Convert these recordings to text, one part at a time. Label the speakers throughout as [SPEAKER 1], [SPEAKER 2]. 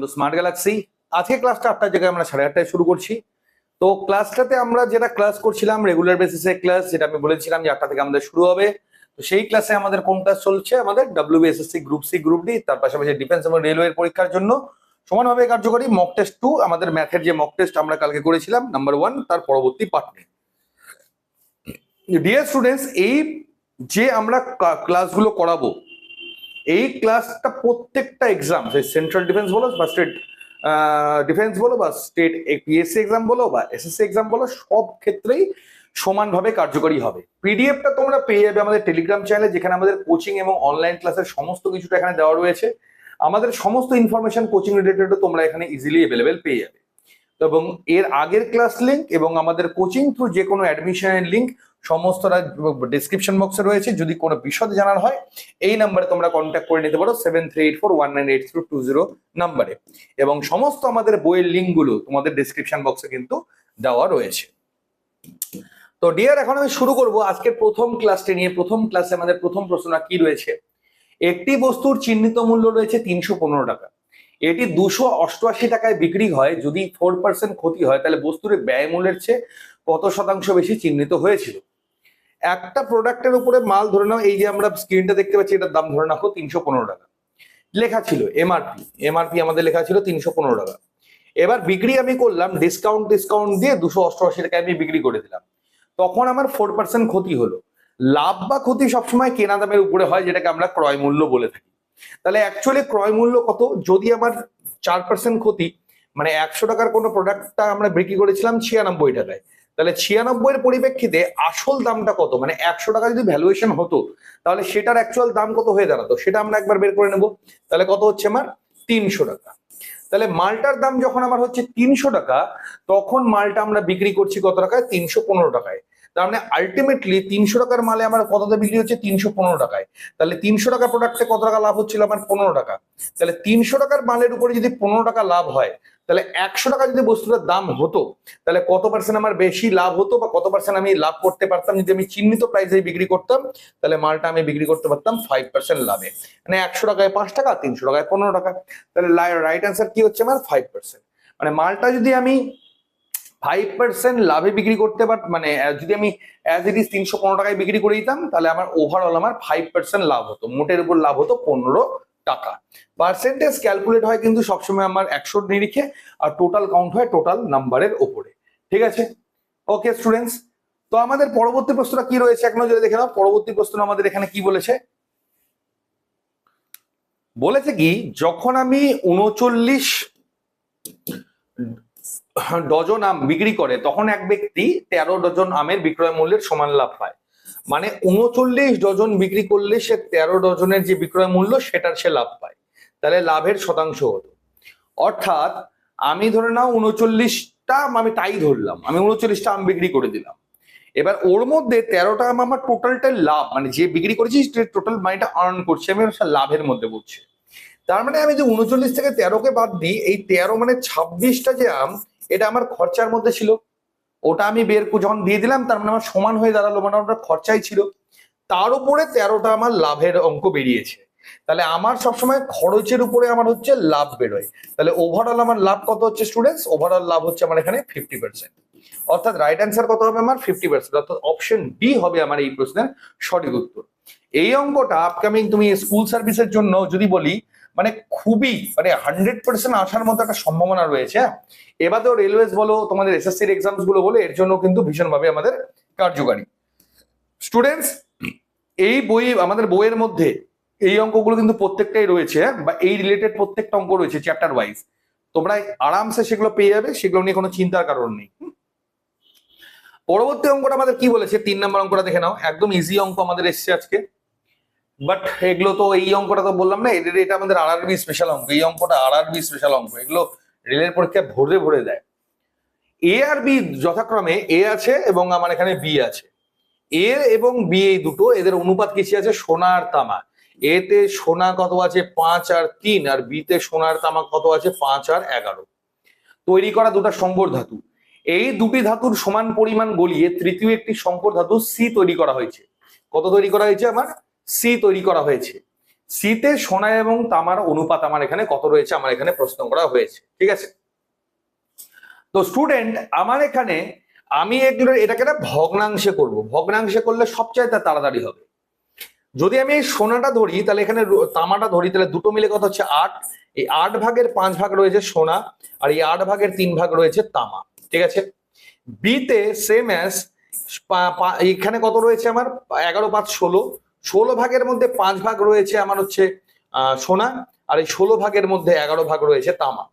[SPEAKER 1] বন্ধু smart Galaxy আজকে ক্লাসটা আটটার জায়গায় আমরা সাড়ে আটটায় শুরু করছি। তো ক্লাসটাতে আমরা যেটা ক্লাস করছিলাম রেগুলার বেসিসে ক্লাস যেটা আমি বলেছিলাম যে আটটা থেকে আমাদের শুরু হবে। তো সেই ক্লাসে আমাদের কোন ক্লাস চলছে? আমাদের WBSSC group C group D তার পাশাপাশি ডিফেন্স এবং রেলওয়ের পরীক্ষার জন্য। সমানভাবে কার্যকরী মক টেস্ট টু আমাদের ম্যাথের যে মক টেস্ট আমরা কালকে করেছিলাম নাম্বার ওয়ান তার পরবর্তী পার্ট নিয়ে। ডিয়ার স্টুডেন্টস এই যে আমরা ক্লাসগুলো করাবো এই ক্লাসটা প্রত্যেকটা এক্সাম সেই সেন্ট্রাল ডিফেন্স বলো বা স্টেট ডিফেন্স বলো বা স্টেট পিএসসি এক্সাম বলো বা এসএসসি এক্সাম বলো, সব ক্ষেত্রেই সমানভাবে কার্যকরী হবে। পিডিএফটা তোমরা পেয়ে যাবে আমাদের টেলিগ্রাম চ্যানেলে যেখানে আমাদের কোচিং এবং অনলাইন ক্লাসের সমস্ত কিছুটা এখানে দেওয়া রয়েছে। আমাদের সমস্ত ইনফরমেশন কোচিং রিলেটেডও তোমরা এখানে ইজিলি অ্যাভেলেবেল পেয়ে যাবে। এবং এর আগের ক্লাস লিঙ্ক এবং আমাদের কোচিং থ্রু যে কোনো অ্যাডমিশনের লিঙ্ক সমস্তটা ডিসক্রিপশন বক্সে রয়েছে। যদি কোনো বিশদ জানার হয়, এই নাম্বারে তোমরা কন্ট্যাক্ট করে নিতে পারো seven three eight four one nine eight three two zero নাম্বারে এবং সমস্ত আমাদের বইয়ের লিঙ্কগুলো তোমাদের ডিসক্রিপশন বক্সে কিন্তু দেওয়া রয়েছে। তো ডিয়ার এখন আমি শুরু করব আজকের প্রথম ক্লাসটি নিয়ে। প্রথম ক্লাসে আমাদের প্রথম প্রশ্নটা কি রয়েছে? একটি বস্তুর চিহ্নিত মূল্য রয়েছে তিনশো পনেরো টাকা। এটি দুশো অষ্টআশি টাকায় বিক্রি হয়। যদি ফোর পার্সেন্ট ক্ষতি হয়, তাহলে বস্তুর ব্যয় মূল্যের চেয়ে কত শতাংশ বেশি চিহ্নিত হয়েছিল? একটা প্রোডাক্টের উপরে মাল ধরে নাও, এই যে আমরা স্ক্রিনটা দেখতে পাচ্ছি, এটার দাম ধরে রাখো তিনশো পনেরো টাকা। লেখা ছিল এমআরপি এমআরপি আমাদের লেখা ছিল তিনশো পনেরো টাকা। এবার বিক্রি আমি করলাম ডিসকাউন্ট ডিসকাউন্ট দিয়ে দুশো অষ্টআশি টাকায় আমি বিক্রি করে দিলাম। তখন আমার ফোর পার্সেন্ট ক্ষতি হলো। লাভ বা ক্ষতি সবসময় কেনা দামের উপরে হয়, যেটাকে আমরা ক্রয় মূল্য বলে থাকি। তাহলে অ্যাকচুয়ালি ক্রয় মূল্য কত? যদি আমার চার পার্সেন্ট ক্ষতি মানে একশো টাকার কোনো প্রোডাক্টটা আমরা বিক্রি করেছিলাম ছিয়ানব্বই টাকায়, তাহলে ছিয়ানব্বই এর পরিপ্রেক্ষিতে আসল দামটা কত? মানে একশো টাকা যদি ভ্যালুয়েশন হতো, তাহলে সেটার অ্যাকচুয়াল দাম কত হয়ে দাঁড়াতো? সেটা আমরা একবার বের করে নেব। তাহলে কত হচ্ছে আমার? তিনশো টাকা। তাহলে মালটার দাম যখন আমার হচ্ছে তিনশো টাকা, তখন মালটা আমরা বিক্রি করছি কত টাকায়? তিনশো পনেরো টাকায়। তার মানে আলটিমেটলি তিনশো টাকার মালে আমার কততে বিক্রি হচ্ছে? তিনশো পনেরো টাকায়। তাহলে তিনশো টাকা প্রোডাক্টে কত টাকা লাভ হচ্ছিল? আমার পনেরো টাকা। তাহলে তিনশো টাকার মালের উপরে যদি পনেরো টাকা লাভ হয়, তাহলে একশো টাকা যদি বস্তুটার দাম হতো, তাহলে কত পার্সেন্ট আমার বেশি লাভ হতো বা কত পার্সেন্ট আমি লাভ করতে পারতাম? যদি আমি চিহ্নিত প্রাইসে বিক্রি করতাম, তাহলে মালটা আমি বিক্রি করতে পারতাম ফাইভ পার্সেন্ট লাভে। মানে একশো টাকায় পাঁচ টাকা, তিনশো টাকায় পনেরো টাকা। তাহলে রাইট অ্যান্সার কি হচ্ছে? আমার ফাইভ পার্সেন্ট মানে মালটা যদি আমি ফাইভ পার্সেন্ট লাভে বিক্রি করতে পার মানে যদি আমি অ্যাজ ইট ইজ তিনশো পনেরো টাকায় বিক্রি করে দিতাম, তাহলে আমার ওভারঅল আমার ফাইভ পার্সেন্ট লাভ হতো। মোটের উপর লাভ হতো পনেরো টাকা। পার্সেন্টেজ ক্যালকুলেট হয় কিন্তু সবসময় আমার একশোর নিরিখে, আর টোটাল কাউন্ট হয় টোটাল নাম্বারের ওপরে ঠিক আছে? ওকে স্টুডেন্টস তো আমাদের পরবর্তী প্রশ্নটা কি রয়েছে? এক নজরে দেখে নাও। পরবর্তী প্রশ্ন আমাদের এখানে কি বলেছে? বলেছে কি, যখন আমি উনচল্লিশ ডজন আম বিক্রি করে, তখন এক ব্যক্তি তেরো ডজন আমের বিক্রয় মূল্যের সমান লাভ পায়। মানে উনচল্লিশ ডজন বিক্রি করলে সে তেরো ডজনের যে বিক্রয় মূল্য, সেটার সে লাভ পায়। তাহলে লাভের শতাংশ হতো অর্থাৎ আমি ধরে নাও উনচল্লিশটা আম তাই ধরলাম, আমি উনচল্লিশটা আম বিক্রি করে দিলাম। এবার ওর মধ্যে তেরোটা আম আমার টোটালটা লাভ মানে যে বিক্রি করেছি টোটাল মানিটা আর্ন করছে, আমি লাভের মধ্যে পড়ছে তার মানে আমি যে উনচল্লিশ থেকে তেরোকে বাদ দিই, এই তেরো মানে ছাব্বিশটা যে আম এটা আমার খরচার মধ্যে ছিল। ওটা আমি বের যখন দিয়ে দিলাম, তার মানে আমার সমান হয়ে দাঁড়াল মানে ওটা খরচাই ছিল। তার উপরে তেরোটা আমার লাভের অঙ্ক বেরিয়েছে। তাহলে আমার সবসময় খরচের উপরে আমার হচ্ছে লাভ বেরোয়। তাহলে ওভারঅল আমার লাভ কত হচ্ছে স্টুডেন্টস ওভারঅল লাভ হচ্ছে আমার এখানে ফিফটি পার্সেন্ট অর্থাৎ রাইট অ্যান্সার কত হবে আমার? ফিফটি পার্সেন্ট অর্থাৎ অপশন ডি হবে আমার এই প্রশ্নের সঠিক উত্তর। এই অঙ্কটা আপকামিং তুমি স্কুল সার্ভিসের জন্য যদি বলি মানে খুবই মানে হান্ড্রেড পার্সেন্ট আসার মতো একটা সম্ভাবনা রয়েছে। হ্যাঁ এবারেও রেলওয়েজ বলো, তোমাদের এসএসসির এক্সামসগুলো বলো, এর জন্য কিন্তু ভীষণভাবে আমাদের কার্যকারী। স্টুডেন্টস এই বই, আমাদের বইয়ের মধ্যে এই অঙ্কগুলো কিন্তু প্রত্যেকটাই রয়েছে? বা এই রিলেটেড প্রত্যেকটা অঙ্ক রয়েছে চ্যাপ্টার ওয়াইজ তোমরা আরামসে সেগুলো পেয়ে যাবে, সেগুলো নিয়ে কোনো চিন্তার কারণ নেই। পরবর্তী অঙ্কটা আমাদের কি বলেছে? তিন নম্বর অঙ্কটা দেখে নাও। একদম ইজি অঙ্ক আমাদের এসছে আজকে। বাট এগুলো তো এই অঙ্কটা তো বললাম না এদের এটা আমাদের আর আরবি স্পেশাল অঙ্ক, এই অঙ্কটা আর আরবি স্পেশাল অঙ্ক, এগুলো রেলের পরীক্ষায় ভরে ভরে দেয়। এ আর বি যথাক্রমে এ আছে এবং আমার এখানে বি আছে। এ এবং বি এই দুটো, এদের অনুপাত কিছু আছে? সোনা আর তামা। এতে সোনা কত আছে? পাঁচ আর তিন, আর বিতে সোনার তামা কত আছে? পাঁচ আর এগারো। তৈরি করা দুটো সম্বর ধাতু। এই দুটি ধাতুর সমান পরিমাণ গলিয়ে তৃতীয় একটি সম্পর ধাতু সি তৈরি করা হয়েছে। কত তৈরি করা হয়েছে আমার? সি তৈরি করা হয়েছে। সিতে সোনা এবং তামার অনুপাত আমার এখানে কত রয়েছে? আমার এখানে প্রশ্ন করা হয়েছে। ঠিক আছে? তো স্টুডেন্ট, আমার এখানে আমি এগুলো এটাকে একটা ভগ্নাংশে করব। ভগ্নাংশে করলে সবচাইতে তাড়াতাড়ি হবে। যদি আমি এই সোনাটা ধরি, তাহলে এখানে তামাটা ধরি, তাহলে দুটো মিলে কত হচ্ছে? আট। এই আট ভাগের পাঁচ ভাগ রয়েছে সোনা, আর এই আট ভাগের তিন ভাগ রয়েছে তামা। ঠিক আছে? বিতে সেম অ্যাজ এখানে কত রয়েছে আমার? এগারো পাঁচ ষোলো। ষোলো ভাগের মধ্যে পাঁচ ভাগ রয়েছে আমার হচ্ছে সোনা, আর এই ষোলো ভাগের মধ্যে এগারো ভাগ রয়েছে তামা।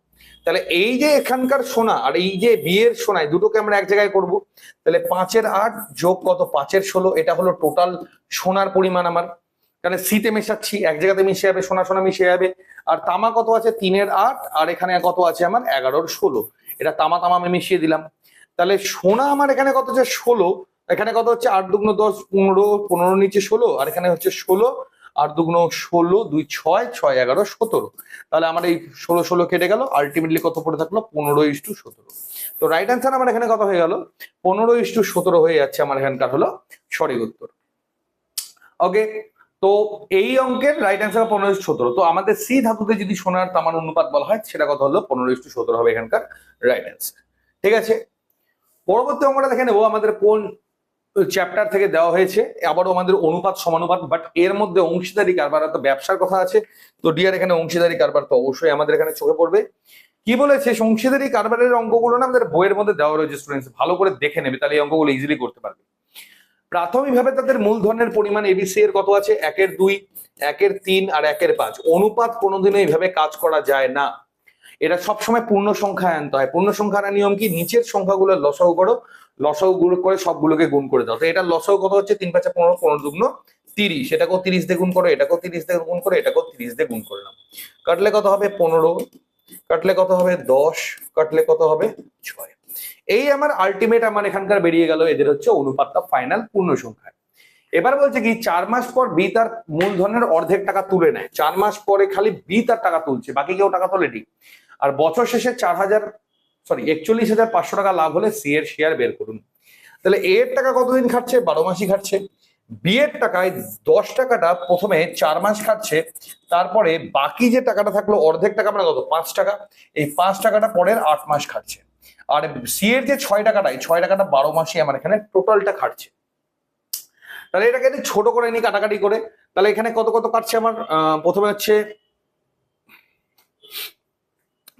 [SPEAKER 1] তাহলে এই যে এখানকার সোনা আর এই যে বিয়ের সোনায় দুটোকে আমরা এক জায়গায় করব, তাহলে পাঁচের আট যোগ কত? পাঁচের ষোলো, এটা হলো টোটাল সোনার পরিমাণ আমার। তাহলে সিতে মেশাচ্ছি, এক জায়গাতে মিশে যাবে, সোনা সোনা মিশে যাবে। আর তামা কত আছে? তিনের আট, আর এখানে কত আছে আমার? এগারোর ষোলো। এটা তামা তামা আমি মিশিয়ে দিলাম। তাহলে সোনা আমার এখানে কত হচ্ছে ষোলো। এখানে কত হচ্ছে? আট দুগুণ দশ, পনেরো পনেরো নিচে ষোলো, আর এখানে হচ্ছে ষোলো, আট দুগুণ ষোলো, দুই ছয় ছয় এগারো, সতেরো। তাহলে আমার এই ষোলো ষোলো কেটে গেল আলটিমেটলি কত পড়ে থাকল? পনেরো ইস টু সতেরো। তো রাইট অ্যান্সার আমার এখানে কত হয়ে গেল? পনেরো টু সতেরো হয়ে যাচ্ছে আমার এখানকার হলো সঠিক উত্তর। ওকে তো এই অঙ্কের রাইট অ্যান্সার পনেরো ইস সতেরো। তো আমাদের সি ধাতুতে যদি সোনার তামার অনুপাত বলা হয়, সেটা কত হলো? পনেরো ইস টু সতেরো হবে এখানকার রাইট অ্যান্সার ঠিক আছে? পরবর্তী অঙ্কটা দেখে নেব আমাদের কোন চ্যাপ্টার থেকে দেওয়া হয়েছে। আবারও আমাদের অনুপাত, সমানুপাত বাট এর মধ্যে অংশীদারি কারবার তো ব্যবসার কথা আছে। তো ডিয়ার এখানে অংশীদারি কারবার তো অবশ্যই আমাদের এখানে চোখে পড়বে। কি বলেছে? অংশীদারি কারবারের অঙ্কগুলো না আমাদের বইয়ের মধ্যে দেওয়া রয়েছে স্টুডেন্টস ভালো করে দেখে নেবে, তাহলে এই অঙ্কগুলো ইজিলি করতে পারবে। প্রাথমিকভাবে তাদের মূলধনের পরিমাণ এবিসি এর কত আছে? একের দুই, একের তিন আর একের পাঁচ। অনুপাত কোনোদিনও এইভাবে কাজ করা যায় না। এটা সবসময় পূর্ণ সংখ্যা আনতে হয়। পূর্ণ সংখ্যার নিয়ম কি? নিচের সংখ্যাগুলো লসাগু করো। লসাগু গুলো করে সবগুলোকে গুণ করে দাও। তো এটা লসাগু কত হচ্ছে? তিন পাঁচে পনেরো পনেরো দুগ্ন তিরিশ। এটাকেও তিরিশ দিয়ে গুণ করো, এটাকেও তিরিশ দিয়ে গুণ করো, এটাকেও তিরিশ দিয়ে গুণ করলাম কাটলে কত হবে? পনেরো। কাটলে কত হবে? দশ। কাটলে কত হবে? ছয়। এই আমার আলটিমেট আমার এখানকার বেরিয়ে গেল, এদের হচ্ছে অনুপাতটা ফাইনাল পূর্ণ সংখ্যা। এবার বলছে কি, চার মাস পর বি তার মূলধনের অর্ধেক টাকা তুলে নেয়। চার মাস পরে খালি বি তার টাকা তুলছে, বাকি কেউ টাকা তোলেনি। আর বছর শেষে চার হাজার সরি একচল্লিশ হাজার পাঁচশো টাকা লাভ হলে সি এর শেয়ার বের করুন। তাহলে এ এর টাকা কতদিন খাচ্ছে বারো মাসই খাচ্ছে বি এর টাকায় দশ টাকাটা প্রথমে চার মাস খাচ্ছে তারপরে বাকি যে টাকাটা থাকল, অর্ধেক টাকা মানে কত? পাঁচ টাকা। এই পাঁচ টাকাটা পরের আট মাস খাচ্ছে আর সি এর যে ছয় টাকাটা, এই ছয় টাকাটা বারো মাসই আমার এখানে টোটালটা খাটছে। তাহলে এটাকে ছোট করে নি কাটাকাটি করে। তাহলে এখানে কত কত কাটছে আমার? প্রথমে হচ্ছে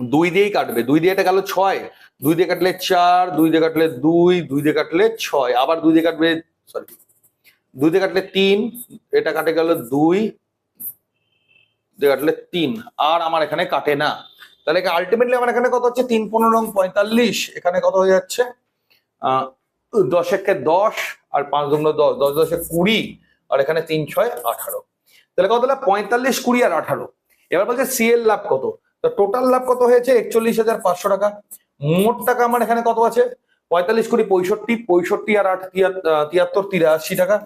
[SPEAKER 1] দুই দিয়েই কাটবে। দুই দিয়ে এটা গেল ছয়, দুই দিয়ে কাটলে চার, দুই দিয়ে কাটলে দুই দুই দিয়ে কাটলে ছয়, আবার দুই দিয়ে কাটবে সরি দুই দিয়ে কাটলে তিন, এটা কাটে গেল দুই কাটলে তিন, আর আমার এখানে কাটে না। তাহলে আলটিমেটলি আমার এখানে কত হচ্ছে? তিন পনেরো পঁয়তাল্লিশ, এখানে কত হয়ে যাচ্ছে? দশ একে দশ আর পাঁচ দুগুণ দশ দশ দশে কুড়ি, আর এখানে তিন ছয় আঠারো। তাহলে কত হলো? পঁয়তাল্লিশ, কুড়ি আর আঠারো। এবার বলছে সিএল লাভ কত? টোটাল লাভ কত হয়েছে? একচল্লিশ হাজার পাঁচশো টাকা। মোট টাকা আমার এখানে কত আছে? পঁয়তাল্লিশ কুড়ি পঁয়ষট্টি পঁয়ষট্টি আর আট তিয়াত্তর, তিরাশি টাকা।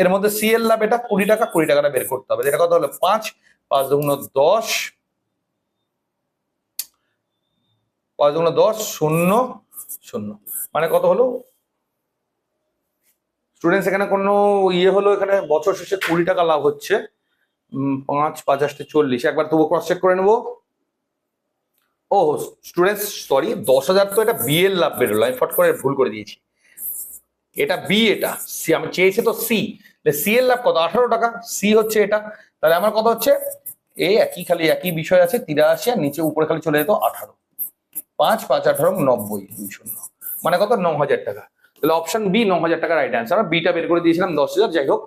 [SPEAKER 1] এর মধ্যে সিএল লাভ এটা কুড়ি টাকা, কুড়ি টাকাটা বের করতে হবে। এটা কত হলো? পাঁচ পাঁচ দুগুণ দশ, পাঁচ দুগুণ দশ, শূন্য শূন্য। মানে কত হলো? স্টুডেন্টস এখানে কোনো ইয়ে হলো এখানে? বছর শেষে কুড়ি টাকা লাভ হচ্ছে। পাঁচ পাঁচাশটি চল্লিশ। একবার তবু ক্রস চেক করে নেব। ও স্টুডেন্টস সরি দশ হাজার তো এটা বি এর লাভ বেরোলো, আমি ফট করে ভুল করে দিয়েছি। এটা বি এটা সি আমি চেয়েছি তো সি সি এর লাভ কত? আঠারো টাকা সি হচ্ছে এটা, তাহলে আমার কথা হচ্ছে? এই একই খালি একই বিষয় আছে, তিরাশি, আর নিচে উপরে খালি চলে যেত আঠারো। পাঁচ পাঁচ, আঠারো, নব্বই, দুই শূন্য। মানে কত? ন হাজার টাকা। তাহলে অপশন বি ন হাজার টাকা রাইট অ্যান্সার আমরা বিটা বের করে দিয়েছিলাম দশ হাজার যাই হোক।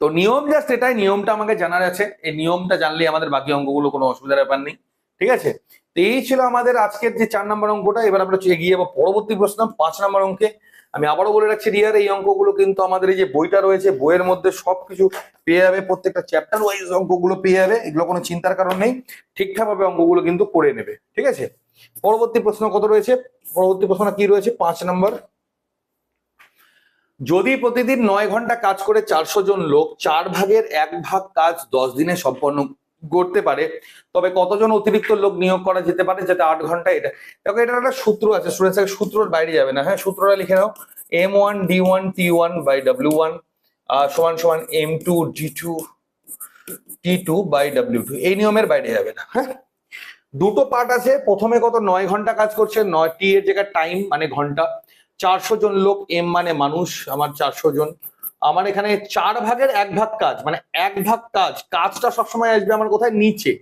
[SPEAKER 1] তো নিয়ম জাস্ট এটাই, নিয়মটা আমাকে জানার আছে। এই নিয়মটা জানলে আমাদের বাকি অঙ্কগুলো কোনো অসুবিধার ব্যাপার নেই। ঠিক আছে? তো এই ছিল আমাদের আজকের যে চার নম্বর অঙ্কটা। এবার আমরা এগিয়ে যাব পরবর্তী প্রশ্ন, পাঁচ নম্বর অঙ্কে। আমি আবারও বলে রাখছি রিয়ার এই অঙ্কগুলো কিন্তু আমাদের এই যে বইটা রয়েছে, বইয়ের মধ্যে সবকিছু পেয়ে যাবে, প্রত্যেকটা চ্যাপ্টার ওয়াইজ অঙ্কগুলো পেয়ে যাবে, এগুলো কোনো চিন্তার কারণ নেই, ঠিকঠাকভাবে অঙ্কগুলো কিন্তু করে নেবে, ঠিক আছে? পরবর্তী প্রশ্ন কত রয়েছে? পরবর্তী প্রশ্ন কি রয়েছে? পাঁচ নম্বর। যদি প্রতিদিন নয় ঘণ্টা কাজ করে চারশো জন লোক, চার ভাগের এক ভাগ কাজ দশ দিনে সম্পন্ন করতে পারে, তবে কতজন অতিরিক্ত লোক নিয়োগ করা যেতে পারে যাতে আট ঘণ্টা এটা, দেখো এটার একটা সূত্র আছে স্টুডেন্টস সূত্রর বাইরে যাবে না হ্যাঁ সূত্রটা লিখে নাও M one D one T one by W one সমান সমান M two D two T two by W two এই নিয়মের বাইরে যাবে না হ্যাঁ। দুটো পার্ট আছে, প্রথমে কত, নয় ঘণ্টা কাজ করছে, নয় টি এর জায়গায় টাইম মানে ঘণ্টা, চারশো জন লোক এম মানে মানুষ, আমার চারশো জন। আমার এখানে চার ভাগের এক ভাগ কাজ মানে এক ভাগ কাজ, কাজটা সবসময় আসবে আমার কোথায়? নিচে।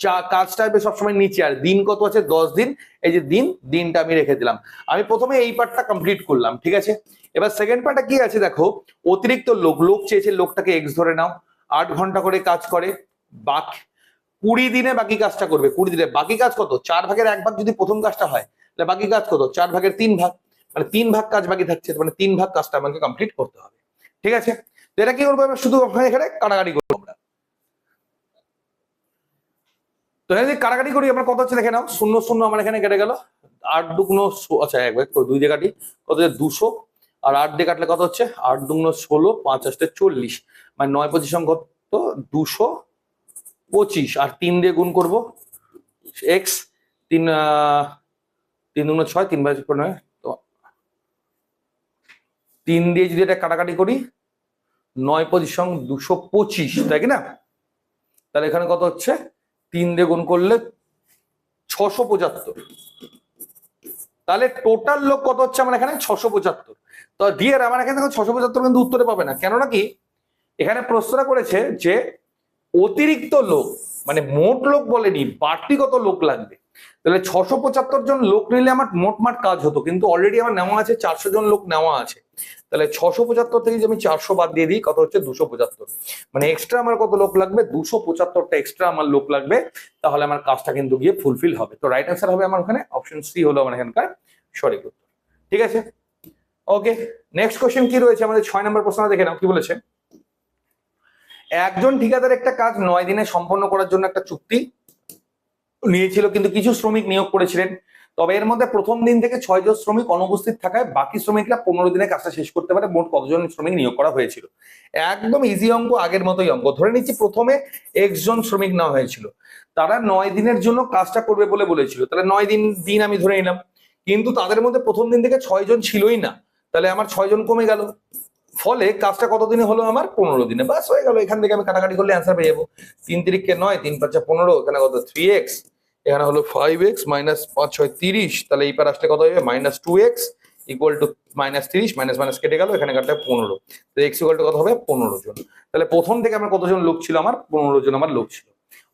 [SPEAKER 1] চা, কাজটা আসবে সবসময় নিচে, আর দিন কত আছে? দশ দিন। এই যে দিন, দিনটা আমি রেখে দিলাম। আমি প্রথমে এই পার্টটা কমপ্লিট করলাম, ঠিক আছে? এবার সেকেন্ড পার্টটা কি আছে দেখো? অতিরিক্ত লোক লোক চেয়েছে লোকটাকে এক্স ধরে নাও। আট ঘণ্টা করে কাজ করে, বাক, কুড়ি দিনে বাকি কাজটা করবে, কুড়ি দিনে। বাকি কাজ কত? চার ভাগের এক ভাগ যদি প্রথম কাজটা হয়, তাহলে বাকি কাজ কত? চার ভাগের তিন ভাগ। মানে তিন ভাগ কাজ বাকি থাকছে মানে তিন ভাগ কাজটা আমাকে কমপ্লিট করতে হবে। ঠিক আছে? তো এটা কি করব আমরা শুধু এখানে কাটাকাটি করব আমরা। তো এখানে যদি কাটাকাটি করি, আমরা কত হচ্ছে দেখে নাও? শূন্য শূন্য আমার এখানে কেটে গেল। আট দুগুণ ষো- আচ্ছা এক করে দুই দিয়ে কাটি। কত হচ্ছে? দুশো। আর আট দিয়ে কাটলে কত হচ্ছে? আট দুগুণ ষোলো, পাঁচ আসতে চল্লিশ। মানে নয় পঁচিশ অঙ্ক তো দুশো পঁচিশ। আর তিন দিয়ে গুণ করব। এক্স, তিন তিন দুগুণ ছয়, তিন বাই নয়। তিন দিয়ে যদি এটা কাটাকাটি করি, নয় সঙ্গ দুশো পঁচিশ, তাই কি না? তাহলে এখানে কত হচ্ছে? তিন দিয়ে গুণ করলে ছশো পঁচাত্তর। তাহলে টোটাল লোক কত হচ্ছে আমার এখানে? ছশো পঁচাত্তর। তো দিয়ে আমার এখানে দেখো ছশো পঁচাত্তর কিন্তু উত্তরে পাবে না। কেননা কি? এখানে প্রশ্নটা করেছে যে অতিরিক্ত লোক মানে মোট লোক বলেনি বাড়তি কত লোক লাগবে। তাহলে ছশো পঁচাত্তর জন লোক নিলে আমার মোট মোটমাট কাজ হতো, কিন্তু অলরেডি আমার নেওয়া আছে, চারশো জন লোক নেওয়া আছে। তাহলে ছশো পঁচাত্তর থেকে যদি আমি চারশো বাদ দিয়ে দিই, কত হচ্ছে? দুশো পঁচাত্তর। মানে এক্সট্রা আমার কত লোক লাগবে? দুশো পঁচাত্তরটা এক্সট্রা আমার লোক লাগবে, তাহলে আমার কাজটা কিন্তু গিয়ে ফুলফিল হবে। তো রাইট অ্যান্সার হবে আমার ওখানে অপশন সি হলো আমার এখানকার সঠিক উত্তর। ঠিক আছে? ওকে নেক্সট কোশ্চেন কি রয়েছে? আমাদের ছয় নম্বর প্রশ্ন দেখে নাও, কি বলেছে? একজন ঠিকাদার একটা কাজ নয় দিনে সম্পন্ন করার জন্য একটা চুক্তি নিয়েছিল, কিন্তু কিছু শ্রমিক নিয়োগ করেছিলেন। তবে এর মধ্যে প্রথম দিন থেকে ছয় জন শ্রমিক অনুপস্থিত থাকায় বাকি শ্রমিকরা পনেরো দিনে কাজটা শেষ করতে পারে। মোট কতজন শ্রমিক নিয়োগ করা হয়েছিল? একদম ইজি অঙ্ক, আগের মতোই অঙ্ক। ধরে নিচ্ছি প্রথমে একজন শ্রমিক নেওয়া হয়েছিল। তারা নয় দিনের জন্য কাজটা করবে বলে বলেছিল। তাহলে নয় দিন দিন আমি ধরে নিলাম। কিন্তু তাদের মধ্যে প্রথম দিন থেকে ছয় জন ছিলই না। তাহলে আমার ছয় জন কমে গেল। ফলে কাজটা কত দিনে হলো আমার? পনেরো দিনে। বাস হয়ে গেল। এখান থেকে আমি কাটাকাটি করলে অ্যান্সার পেয়ে যাব। তিন তিরিখকে নয়, তিন পাঁচা পনেরো, এখানে কত? থ্রি এক্স এখানে হলো ফাইভ এক্স মাইনাস পাঁচ, ছয়, তিরিশ, তাহলে এই পার আসলে কত হবে? Minus two x equal to minus তিরিশ মাইনাস মাইনাস কেটে গেল, এখানে কাটলে পনেরো। তো এক্স ইকুয়াল টু কত হবে? পনেরো জন। তাহলে প্রথম থেকে আমার কতজন লোক ছিল আমার? পনেরো জন আমার লোক ছিল।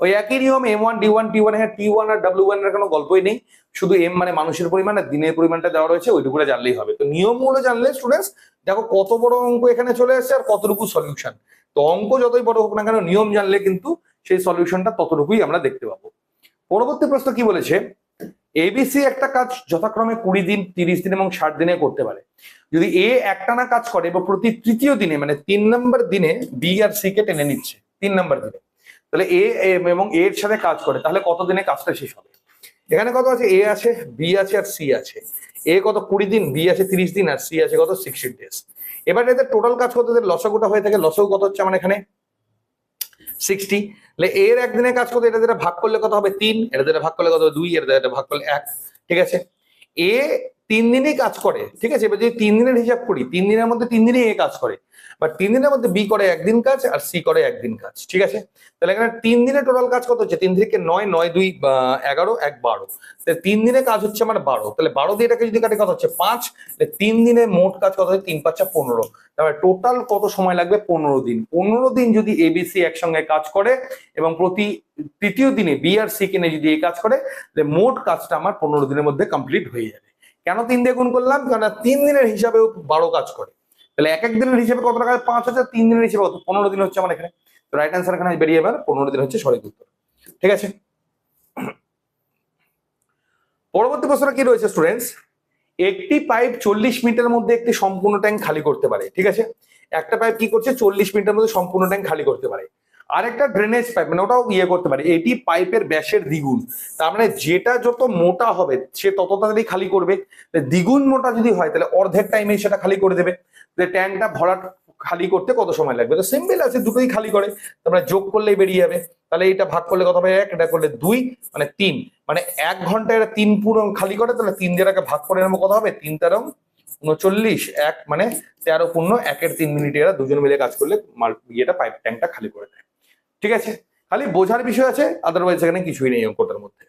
[SPEAKER 1] ওই একই নিয়ম M one D one T one T one আর ডাব্লিউ ওয়ানের কোনো গল্পই নেই। শুধু এম মানে মানুষের পরিমাণ আর দিনের পরিমাণটা দেওয়া রয়েছে, ওইটুকুটা জানলেই হবে। তো নিয়মগুলো জানলে স্টুডেন্টস দেখো কত বড় অঙ্ক এখানে চলে এসেছে আর কতটুকু সলিউশন তো অঙ্ক যতই বড় হোক না কেন, নিয়ম জানলে কিন্তু সেই সলিউশনটা ততটুকুই আমরা দেখতে পাবো। পরবর্তী প্রশ্ন কি বলেছে? এবিসি একটা কাজ যথাক্রমে কুড়ি দিন, তিরিশ দিন এবং ষাট দিনে করতে পারে। যদি এ একটানা কাজ করে এবং প্রতি তৃতীয় দিনে মানে তিন নম্বর দিনে বি আর সি কে টেনে নিচ্ছে, তিন নম্বর দিনে। তাহলে এ এবং এর সাথে কাজ করে, তাহলে কত দিনে কাজটা শেষ হবে? এখানে কত আছে? এ আছে বি আছে আর সি আছে। এ কত কুড়ি দিন বি আছে তিরিশ দিন, আর সি আছে কত সিক্সটি ডেজ এবার এদের টোটাল কাজ করতে লসগুটা হয়ে থাকে, লসও কত হচ্ছে আমার এখানে? সিক্সটি এর একদিনের কাজ করতে এটা যেটা ভাগ করলে কত হবে? তিন, এটা যেটা ভাগ করলে কত হবে? দুই, এটা যেটা ভাগ করলে এক, ঠিক আছে? এ তিন দিনই কাজ করে, ঠিক আছে? এবার যদি তিন দিনের হিসাব করি, তিন দিনের মধ্যে তিন দিনই এ কাজ করে। বা তিন দিনের মধ্যে বি করে একদিন কাজ আর সি করে একদিন কাজ, ঠিক আছে? তাহলে এখানে তিন দিনে টোটাল কাজ কত হচ্ছে? তিন থেকে নয় নয়, দুই এগারো, এক, বারো। তাহলে তিন দিনে কাজ হচ্ছে আমার বারো। তাহলে বারো দিয়ে এটাকে যদি কাটে, কত হচ্ছে? পাঁচ। তাহলে তিন দিনে মোট কাজ কত হচ্ছে তিন পাঁচটা পনেরো। তারপরে টোটাল কত সময় লাগবে? পনেরো দিন। পনেরো দিন যদি এবিসি একসঙ্গে কাজ করে এবং প্রতি তৃতীয় দিনে বি আর সি কিনে যদি এই কাজ করে, তাহলে মোট কাজটা আমার পনেরো দিনের মধ্যে কমপ্লিট হয়ে যাবে। কেন তিন দিয়ে গুণ করলাম? কেন তিন দিনের হিসাবেও বারো কাজ করে। তাহলে এক এক দিনের হিসাবে কত টাকা পাঁচ হাজার তিন দিনের হিসেবে কত? পনেরো দিন হচ্ছে আমার এখানে। তো রাইট অ্যান্সার এখানে বেরিয়ে পনেরো দিন হচ্ছে সঠিক উত্তর। ঠিক আছে? পরবর্তী প্রশ্ন কি রয়েছে স্টুডেন্টস একটি পাইপ চল্লিশ মিনিটের মধ্যে একটি সম্পূর্ণ ট্যাঙ্ক খালি করতে পারে। ঠিক আছে? একটা পাইপ কি করছে? চল্লিশ মিনিটের মধ্যে সম্পূর্ণ ট্যাঙ্ক খালি করতে পারে। আরেকটা ড্রেনেজ পাইপ মানে ওটাও ইয়ে করতে পারে। এটি পাইপের ব্যাসের দ্বিগুণ। তার মানে যেটা যত মোটা হবে, সে তত তাড়াতাড়ি খালি করবে দ্বিগুণ মোটা যদি হয়, তাহলে অর্ধেক টাইমে সেটা খালি করে দেবে। ট্যাঙ্কটা ভরাট খালি করতে কত সময় লাগবে? তো সিম্পল আছে, দুটোই খালি করে। তারপরে যোগ করলেই বেরিয়ে যাবে। তাহলে এটা ভাগ করলে কত হবে? এক, এটা করলে দুই মানে তিন। মানে এক ঘণ্টা এটা তিন পুরো খালি করে, তাহলে তিন যেটাকে ভাগ করে নেব কত হবে? তিন তেরো উনচল্লিশ। এক মানে তেরো পূর্ণ একের তিন মিনিটে এরা দুজন মিলে কাজ করলে ইয়েটা পাইপ ট্যাঙ্কটা খালি করে দেয়। ঠিক আছে? খালি বোঝার বিষয় আছে আদারওয়াইজ এখানে কিছুই নেই অঙ্কটার মধ্যে।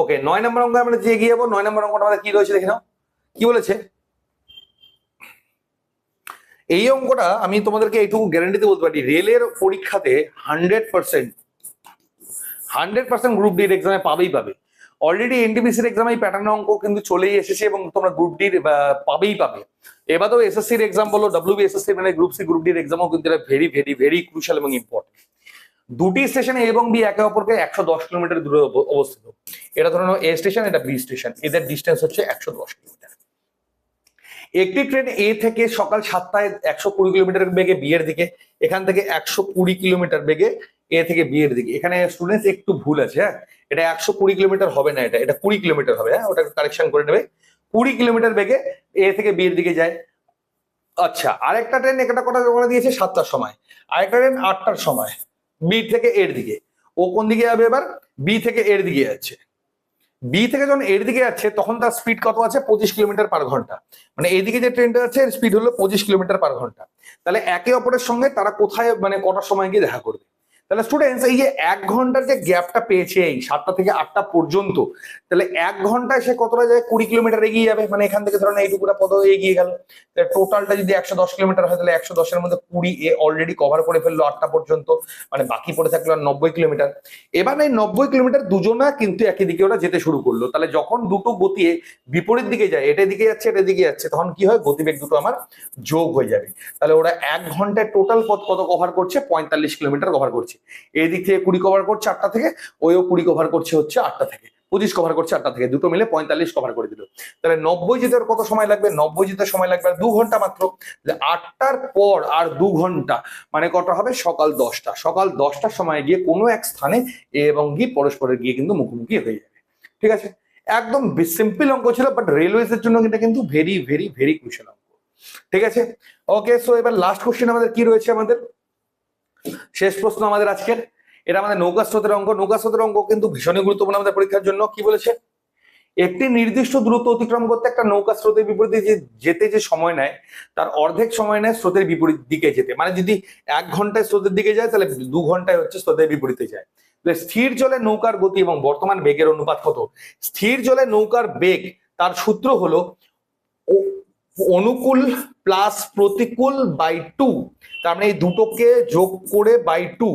[SPEAKER 1] ওকে নয় নম্বর অঙ্ক আমরা যে এগিয়ে যাব, নয় নম্বর অঙ্কটা আমাদের কি রয়েছে দেখে নাও। কি বলেছে? এই অঙ্কটা আমি তোমাদেরকে এইটুকু গ্যারান্টিতে বলতে পারি, রেলের পরীক্ষাতে hundred percent hundred percent group ডির এক্সামে পাবেই পাবে। অলরেডি এনটিপিসির এক্সামে এই প্যাটার্ন অঙ্ক কিন্তু চলেই এসেছে এবং তোমরা গ্রুপ ডির পাবেই পাবে। এবার তো এসএসসির এক্সাম বলো ডাব্লিউ এসএসসি মানে গ্রুপ সি গ্রুপ ডির এক্সামও কিন্তু এটা ভেরি ভেরি ভেরি ক্রুশাল এবং ইম্পর্টেন্ট দুটি স্টেশন এবং বি একে অপরকে একশো দশ কিলোমিটার দূরে অবস্থিত। এটা ধরো এ স্টেশন এটা বি স্টেশন এদের ডিস্টেন্স হচ্ছে একশো দশ কিলোমিটার। একটি ট্রেন এ থেকে সকাল সাতটায় একশো কুড়ি কিলোমিটার বেগে বিয়ের দিকে, এখান থেকে একশো কুড়ি কিলোমিটার বেগে এ থেকে বিয়ের দিকে। এখানে স্টুডেন্টস একটু ভুল আছে হ্যাঁ? এটা একশো কুড়ি কিলোমিটার হবে না এটা এটা কুড়ি কিলোমিটার হবে হ্যাঁ ওটা কারেকশন করে নেবে। কুড়ি কিলোমিটার বেগে এ থেকে বিয়ের দিকে যায়। আচ্ছা আরেকটা ট্রেন একটা কটা করে দিয়েছে সাতটার সময়। আরেকটা ট্রেন আটটার সময়, বি থেকে এর দিকে। ও কোন দিকে যাবে এবার? বি থেকে এর দিকে যাচ্ছে। বি থেকে যখন এর দিকে যাচ্ছে, তখন তার স্পিড কত আছে? পঁচিশ কিলোমিটার পার ঘণ্টা। মানে এইদিকে যে ট্রেনটা আছে এর স্পিড হলো পঁচিশ কিলোমিটার পার ঘণ্টা। তাহলে একে অপরের সঙ্গে তারা কোথায় মানে কটার সময় গিয়ে দেখা করবে? তাহলে স্টুডেন্টস এই যে এক ঘণ্টার যে গ্যাপটা পেয়েছে এই সাতটা থেকে আটটা পর্যন্ত, তাহলে এক ঘন্টায় সে কতটা যায়? কুড়ি কিলোমিটার এগিয়ে যাবে। মানে এখান থেকে ধরেন এইটুকুটা পদ এগিয়ে গেল। টোটালটা যদি একশো দশ কিলোমিটার হয়, তাহলে একশো দশের মধ্যে কুড়ি এ অলরেডি কভার করে ফেলল আটটা পর্যন্ত। মানে বাকি পড়ে থাকল আর নব্বই কিলোমিটার এবার এই নব্বই কিলোমিটার দুজনা কিন্তু একই দিকে ওরা যেতে শুরু করল। তাহলে যখন দুটো গতি বিপরীত দিকে যায়, এটা দিকে যাচ্ছে, এটা দিকে যাচ্ছে, তখন কি হয়? গতিবেগ দুটো আমার যোগ হয়ে যাবে। তাহলে ওরা এক ঘন্টায় টোটাল পথ কত কভার করছে? পঁয়তাল্লিশ কিলোমিটার কভার করছে। এই দিক থেকে কুড়ি কভার করছে আটটা থেকে, ওইও কুড়ি কভার করছে হচ্ছে আটটা থেকে, পঁচিশ কভার করছে আটটা থেকে, দুটো মিলে পঁয়তাল্লিশ কভার করে দিল। তাহলে নব্বই যেতে কত সময় লাগবে? নব্বই যেতে সময় লাগবে দু ঘণ্টা মাত্র। আটটার পর আর দু ঘণ্টা মানে কটা হবে? সকাল দশটা। সকাল দশটার সময় গিয়ে কোনো এক স্থানে এ এবং গি পরস্পরের গিয়ে কিন্তু মুখোমুখি হয়ে যাবে। ঠিক আছে? একদম সিম্পল অঙ্ক ছিল বাট রেলওয়েজ এর জন্য এটা কিন্তু ভেরি ভেরি ভেরি ক্রুশাল অঙ্ক। ঠিক আছে? ওকে সো এবার লাস্ট কোশ্চেন আমাদের কি রয়েছে আমাদের? শেষ প্রশ্ন আমাদের আজকের। এটা আমাদের নৌকা স্রোতের অঙ্ক নৌকা স্রোতের অঙ্ক কিন্তু ভীষণই গুরুত্বপূর্ণ আমাদের পরীক্ষার জন্য। কি বলেছে? একটি নির্দিষ্ট দূরত্ব অতিক্রম করতে একটা নৌকা স্রোতের বিপরীতে যে যেতে যে সময় নেয়, তার অর্ধেক সময় নেয় স্রোতের বিপরীত দিকে যেতে। মানে যদি এক ঘন্টায় স্রোতের দিকে যায়, তাহলে দু ঘন্টায় হচ্ছে স্রোতের বিপরীতে যায়। স্থির জলে নৌকার গতি এবং বর্তমান বেগের অনুপাত কত? স্থির জলে নৌকার বেগ, তার সূত্র হলো অনুকূল প্লাস প্রতিকূল বাই টু তার মানে এই দুটোকে যোগ করে বাই টু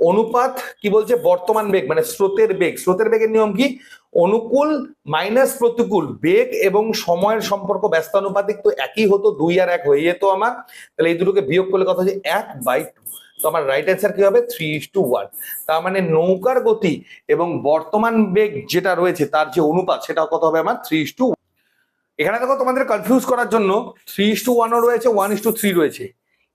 [SPEAKER 1] অনুপাত কি বলছে? বর্তমান বেগ মানে স্রোতের বেগ। স্রোতের বেগের নিয়ম কি? অনুকূল মাইনাস প্রতিকূল, বেগ এবং সময়ের সম্পর্ক ব্যস্তানুপাতিক তো একই হতো, দুই আর এক হয়ে যেত আমার। তাহলে এই দুটোকে বিয়োগ করলে কথা হচ্ছে? এক বাই টু তো আমার রাইট অ্যান্সার কি হবে? থ্রি ইস টু ওয়ান তার মানে নৌকার গতি এবং বর্তমান বেগ যেটা রয়েছে, তার যে অনুপাত সেটা কত হবে আমার? থ্রি ইস টু এখানে দেখো তোমাদের কনফিউজ করার জন্য থ্রি ইস টু ওয়ানও রয়েছে ওয়ান ইস টু থ্রি রয়েছে।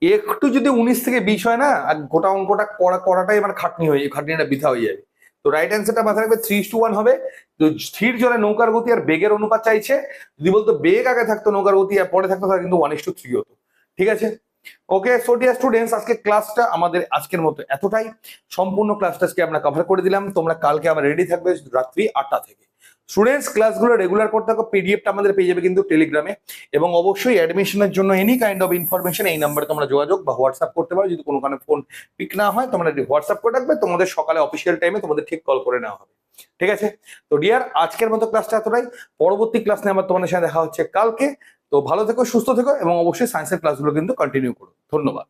[SPEAKER 1] একটু যদি উনিশ থেকে বিশ হয় না, আর গোটা অঙ্কটা করা করাটাই আমার খাটনি হয়ে খাটনিটা বৃথা হয়ে যাবে। তো রাইট অ্যান্সারটা মাথায় রাখবে থ্রি টু ওয়ান হবে। তো স্থির জলে নৌকার গতি আর বেগের অনুপাত চাইছে। যদি বলতো বেগ আগে থাকতো নৌকার গতি আর পরে থাকতো, তাহলে কিন্তু ওয়ান ইস টু থ্রি হতো। ঠিক আছে? ওকে সো ডিয়ার স্টুডেন্টস আজকে ক্লাসটা আমাদের আজকের মতো এতটাই। সম্পূর্ণ ক্লাসটা আজকে আমরা কভার করে দিলাম। তোমরা কালকে আমার রেডি থাকবে রাত্রি আটটা থেকে। স্টুডেন্টস ক্লাসগুলো রেগুলার করতে থাকো পিডিএফটা আমাদের পেয়ে যাবে কিন্তু টেলিগ্রামে এবং অবশ্যই অ্যাডমিশনের জন্য এনি কাইন্ড অফ ইনফরমেশন এই নাম্বারে তোমরা যোগাযোগ বা হোয়াটসঅ্যাপ করতে পারো। যদি কোনো কারণে ফোন পিক না হয়, তোমরা হোয়াটসঅ্যাপ করে রাখবে। তোমাদের সকালে অফিসিয়াল টাইমে তোমাদের ঠিক কল করে নেওয়া হবে। ঠিক আছে? তো ডিয়ার আজকের মতো ক্লাসটা এতটাই। পরবর্তী ক্লাস নিয়ে আমার তোমাদের সাথে দেখা হচ্ছে কালকে। তো ভালো থেকো, সুস্থ থেকো এবং অবশ্যই সায়েন্সের ক্লাসগুলো কিন্তু কন্টিনিউ করো। ধন্যবাদ।